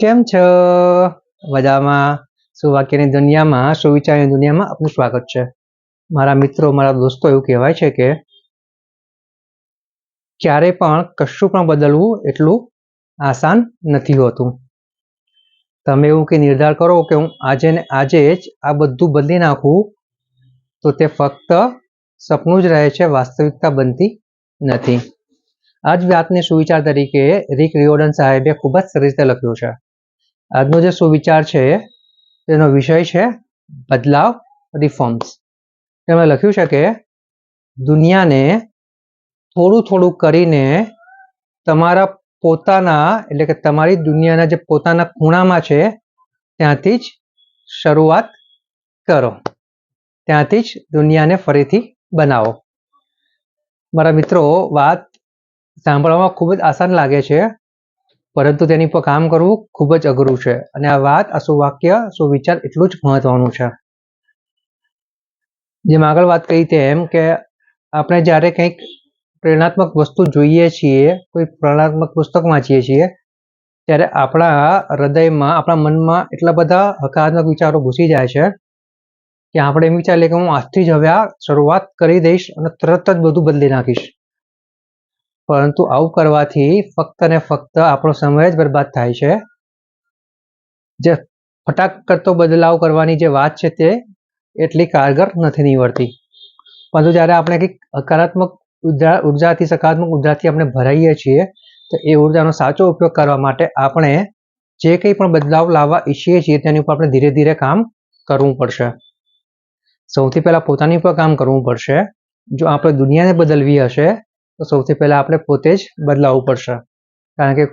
કેમ છો? મજામાં. સુવાક્યની દુનિયામાં સુવિચારની દુનિયામાં? આપનું સ્વાગત છે. મારા મિત્રો, મારા દોસ્તો એવું કહેવાય છે કે ક્યારે પણ કશું પણ બદલવું એટલું આસાન નથી હોતું. તમે એવું કે નિર્ધાર કરો કે હું આજે ને આજે જ આ બધું બદલી નાખું, તો તે ફક્ત સપનું જ રહે છે, વાસ્તવિકતા બનતી નથી. આ જ વાતને સુવિચાર તરીકે રિક રિયોડન સાહેબે ખૂબ જ સરસ રીતે લખ્યું છે. આજનો જે સુવિચાર છે, તેનો વિષય છે બદલાવ રિફોર્મ્સ તેમણે લખ્યું છે કે દુનિયાને થોડું થોડું કરીને તમારા પોતાના, એટલે કે તમારી દુનિયાના જે પોતાના ખૂણામાં છે, ત્યાંથી જ શરૂઆત કરો. ત્યાંથી જ દુનિયાને ફરીથી બનાવો. મારા મિત્રો, વાત સાંભળવામાં ખૂબ જ આસાન લાગે છે. પરંતુ તેની પર કામ કરવું ખૂબ જ અઘરું છે. અને આ વાત, આ સુવાક્ય, સુવિચાર એટલું જ મહત્વનું છે. જેમ આગળ વાત કરી તેમ કે આપણે જ્યારે કંઈક પ્રેરણાત્મક વસ્તુ જોઈએ છીએ, કોઈ પ્રેરણાત્મક પુસ્તક વાંચીએ છીએ, ત્યારે આપણા હૃદયમાં, આપણા મનમાં એટલા બધા હકારાત્મક વિચારો ઘૂસી જાય છે કે આપણે એમ વિચારીએ કે હું આજથી જ હવે આ શરૂઆત કરી દઈશ અને તરત જ બધું બદલી નાખીશ. પરંતુ આવું કરવાથી ફક્ત ને ફક્ત આપણો સમય જ બરબાદ થાય છે. જે ફટાક કરતો બદલાવ કરવાની જે વાત છે તે એટલી કારગર નથી નીવડતી. પરંતુ જ્યારે આપણે કંઈક હકારાત્મક ઊર્જા, ઉર્જાથી, સકારાત્મક ઉર્જાથી આપણે ભરાઈએ છીએ, તો એ ઉર્જાનો સાચો ઉપયોગ કરવા માટે આપણે જે કંઈ પણ બદલાવ લાવવા ઈચ્છીએ છીએ તેની ઉપર આપણે ધીરે ધીરે કામ કરવું પડશે. સૌથી પહેલાં પોતાની ઉપર કામ કરવું પડશે. જો આપણે દુનિયાને બદલવી હશે તો સૌથી પહેલાં આપણે પોતે જ બદલાવવું પડશે. કારણ કે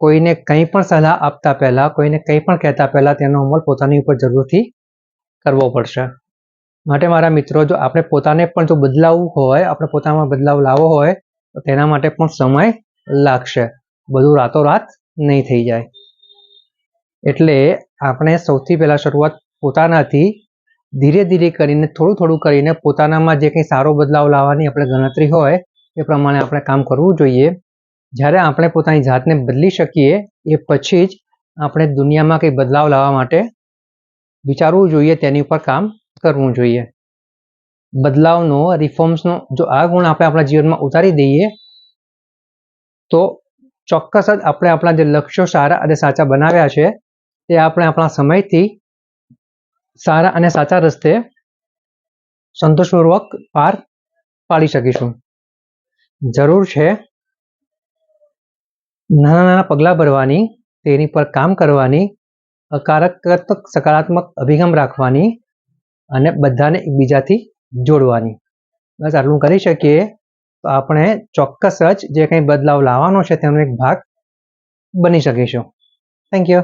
કોઈને કંઈ પણ સલાહ આપતા પહેલાં, કોઈને કંઈ પણ કહેતા પહેલાં તેનો અમલ પોતાની ઉપર જરૂરથી કરવો પડશે. માટે મારા મિત્રો, જો આપણે પોતાને પણ જો બદલાવવું હોય, આપણે પોતામાં બદલાવ લાવવો હોય, તો તેના માટે પણ સમય લાગશે. બધું રાતોરાત નહીં થઈ જાય. એટલે આપણે સૌથી પહેલાં શરૂઆત પોતાનાથી ધીરે ધીરે કરીને, થોડું થોડું કરીને પોતાનામાં જે કંઈ સારો બદલાવ લાવવાની આપણે ગણતરી હોય એ પ્રમાણે આપણે કામ કરવું જોઈએ. જ્યારે આપણે પોતાની જાતને બદલી શકીએ, એ પછી જ આપણે દુનિયામાં કંઈ બદલાવ લાવવા માટે વિચારવું જોઈએ, તેની ઉપર કામ કરવું જોઈએ. બદલાવનો રિફોર્મ્સનો જો આ ગુણ આપણે આપણા જીવનમાં ઉતારી દઈએ, તો ચોક્કસ જ આપણે આપણા જે લક્ષ્યો સારા અને સાચા બનાવ્યા છે તે આપણે આપણા સમયથી સારા અને સાચા રસ્તે સંતોષપૂર્વક પાર પાડી શકીશું. જરૂર છે. નાના નાના પગલાં ભરવાની, તેની પર કામ કરવાની, હકારાત્મક સકારાત્મક અભિગમ રાખવાની અને બધાને એકબીજાથી જોડવાની. બસ આટલું કરી શકીએ. તો આપણે ચોક્કસ જ જે કંઈ બદલાવ લાવવાનો છે, તેનો એક ભાગ બની શકીશું. Thank you